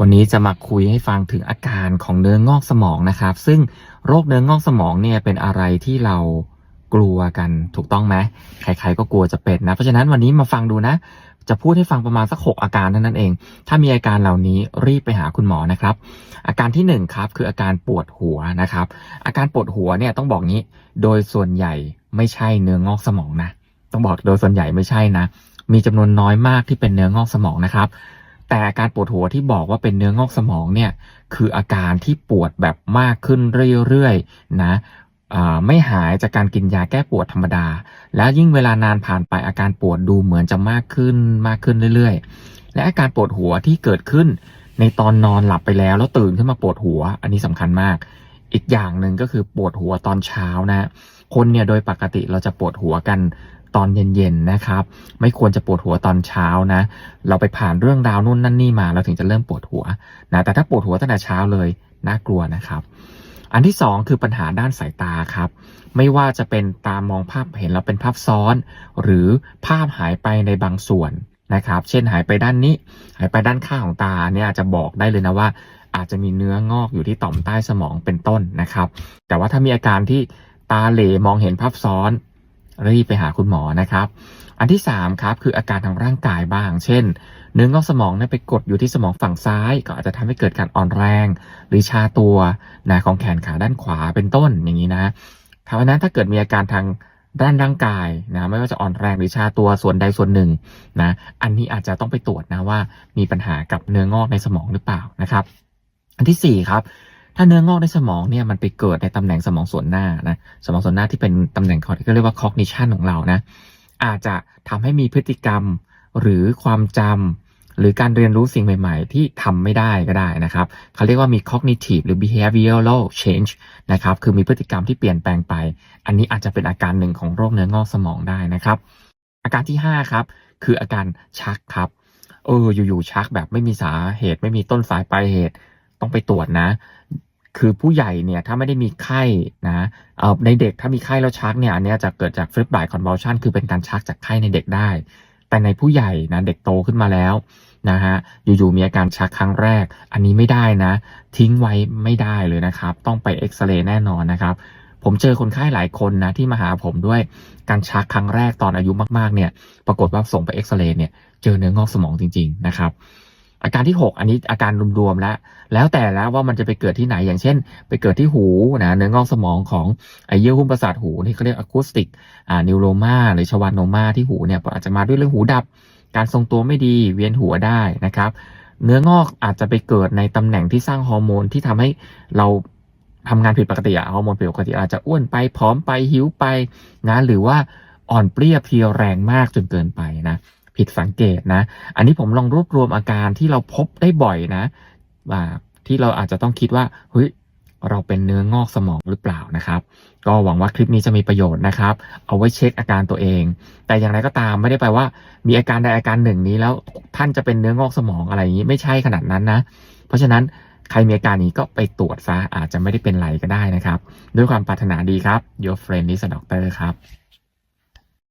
วันนี้จะมาคุยให้ฟังถึงอาการของเนื้องอกสมองนะครับ ซึ่งโรคเนื้องอกสมองเนี่ยเป็นอะไรที่เรากลัวกันถูกต้องไหมใครๆก็กลัวจะเป็นนะ เพราะฉะนั้นวันนี้มาฟังดูนะ จะพูดให้ฟังประมาณสักหกอาการเท่านั้นเอง ถ้ามีอาการเหล่านี้รีบไปหาคุณหมอนะครับ อาการที่หนึ่งครับคืออาการปวดหัวนะครับ อาการปวดหัวเนี่ยต้องบอกงี้ โดยส่วนใหญ่ไม่ใช่เนื้องอกสมองนะ ต้องบอกโดยส่วนใหญ่ไม่ใช่นะ มีจำนวนน้อยมากที่เป็นเนื้องอกสมองนะครับ แต่อาการปวดหัวที่บอกว่าเป็นเนื้องอกสมองเนี่ยคืออาการที่ปวดแบบมากขึ้นเรื่อยๆนะไม่หายจากการกินยาแก้ปวดธรรมดา แล้วยิ่งเวลานานผ่านไปอาการปวดดูเหมือนจะมากขึ้นมากขึ้นเรื่อยๆ และอาการปวดหัวที่เกิดขึ้น ในตอนนอนหลับไปแล้วแล้วตื่นขึ้นมาปวดหัว อันนี้สำคัญมาก อีกอย่างหนึ่งก็คือปวดหัวตอนเช้านะ คนเนี่ยโดยปกติเราจะปวดหัวกัน ตอนเย็นๆนะครับ ไม่ควรจะปวดหัวตอนเช้านะ เราไปผ่านเรื่องราวนู่นนั่นนี่มาเราถึงจะเริ่มปวดหัวนะแต่ถ้าปวดหัวตั้งแต่เช้าเลยน่ากลัวนะครับ อันที่สองคือปัญหาด้านสายตาครับ ไม่ว่าจะเป็นตามองภาพเห็นแล้วเป็นภาพซ้อน หรือภาพหายไปในบางส่วนนะครับ เช่นหายไปด้านนี้ หายไปด้านข้างของตาเนี่ยอาจจะบอกได้เลยนะว่า อาจจะมีเนื้องอกอยู่ที่ต่อมใต้สมองเป็นต้นนะครับ แต่ว่าถ้ามีอาการที่ตาเหลมองเห็นภาพซ้อน รีบไปหาคุณหมอนะครับ อันที่3ครับคืออาการทางร่างกายบ้าง เช่น เนื้องอกสมองนี่ยไปกดอยู่ที่สมองฝั่งซ้าย ก็อาจจะทำให้เกิดการอ่อนแรง หรือชาตัวนะของแขนขาด้านขวาเป็นต้นอย่างนี้นะเพราะนั้นถ้าเกิดมีอาการทางด้านร่างกายนะไม่ว่าจะอ่อนแรงหรือชาตัวส่วนใดส่วนหนึ่งนะอันนี้อาจจะต้องไปตรวจนะว่ามีปัญหากับเนื้องอกในสมองหรือเปล่านะครับ อันที่สี่ครับ ถ้าเนื้องอกในสมองเนี่ยมันไปเกิดในตำแหน่งสมองส่วนหน้านะสมองส่วนหน้าที่เป็นตำแหน่งเขาที่เรียกว่า cognition ของเรานะอาจจะทำให้มีพฤติกรรมหรือความจำหรือการเรียนรู้สิ่งใหม่ๆ ที่ทำไม่ได้ก็ได้นะครับเขาเรียกว่ามี cognitive หรือ behavioral change นะครับคือมีพฤติกรรมที่เปลี่ยนแปลงไป อันนี้อาจจะเป็นอาการหนึ่งของโรคเนื้องอกสมองได้นะครับ อาการที่ห้าครับคืออาการชักครับเอออยู่ๆชักแบบไม่มีสาเหตุไม่มีต้นสายปลายเหตุ ต้องไปตรวจนะ คือผู้ใหญ่เนี่ยถ้าไม่ได้มีไข้นะเอ่อในเด็กถ้ามีไข้แล้วชักเนี่ยอันนี้จะเกิดจากฟ i บ b ายคอน v u l ชันคือเป็นการชักจากไข้ในเด็กได้ แต่ในผู้ใหญ่นะเด็กโตขึ้นมาแล้วนะฮะอยู่ๆมีอาการชักครั้งแรก อันนี้ไม่ได้นะ ทิ้งไว้ไม่ได้เลยนะครับ ต้องไปเอ็กซเรย์แน่นอนนะครับผมเจอคนไข้หลายคนนะที่มาหาผมด้วยการชักครั้งแรกตอนอายุมากๆเนี่ย ปรากฏว่าส่งไปเอ็กซเรย์เนี่ย เจอเนื้องอกสมองจริง ๆ นะครับ อาการที่ 6 อันนี้อาการรวมๆแล้ว แล้วแต่แล้วว่ามันจะไปเกิดที่ไหนอย่างเช่น ไปเกิดที่หูนะเนื้องอกสมองของไอเยื่อหุ้มประสาทหูที่เขาเรียกอะคูสติกอ่านิวโรมาหรือชวานโนมาที่หูเนี่ยอาจจะมาด้วยเรื่องหูดับ การทรงตัวไม่ดีเวียนหัวได้นะครับ เนื้องอกอาจจะไปเกิดในตำแหน่งที่สร้างฮอร์โมนที่ทำให้เราทำงานผิดปกติอะฮอร์โมนผิดปกติอาจจะอ้วนไปผอมไปหิวไปนะหรือว่าอ่อนเปรี้ยเพียวแรงมากจนเกินไปนะ ผิดสังเกตนะ อันนี้ผมลองรวบรวมอาการที่เราพบได้บ่อยนะว่าที่เราอาจจะต้องคิดว่าเฮ้ยเราเป็นเนื้องอกสมองหรือเปล่านะครับ ก็หวังว่าคลิปนี้จะมีประโยชน์นะครับ เอาไว้เช็คอาการตัวเอง แต่อย่างไรก็ตามไม่ได้แปลว่า มีอาการใดอาการหนึ่งนี้แล้วท่านจะเป็นเนื้องอกสมองอะไรอย่างนี้ไม่ใช่ขนาดนั้นนะ เพราะฉะนั้นใครมีอาการนี้ก็ไปตรวจซะอาจจะไม่ได้เป็นไรก็ได้นะครับ ด้วยความปรารถนาดีครับ Your friend is a doctor ครับ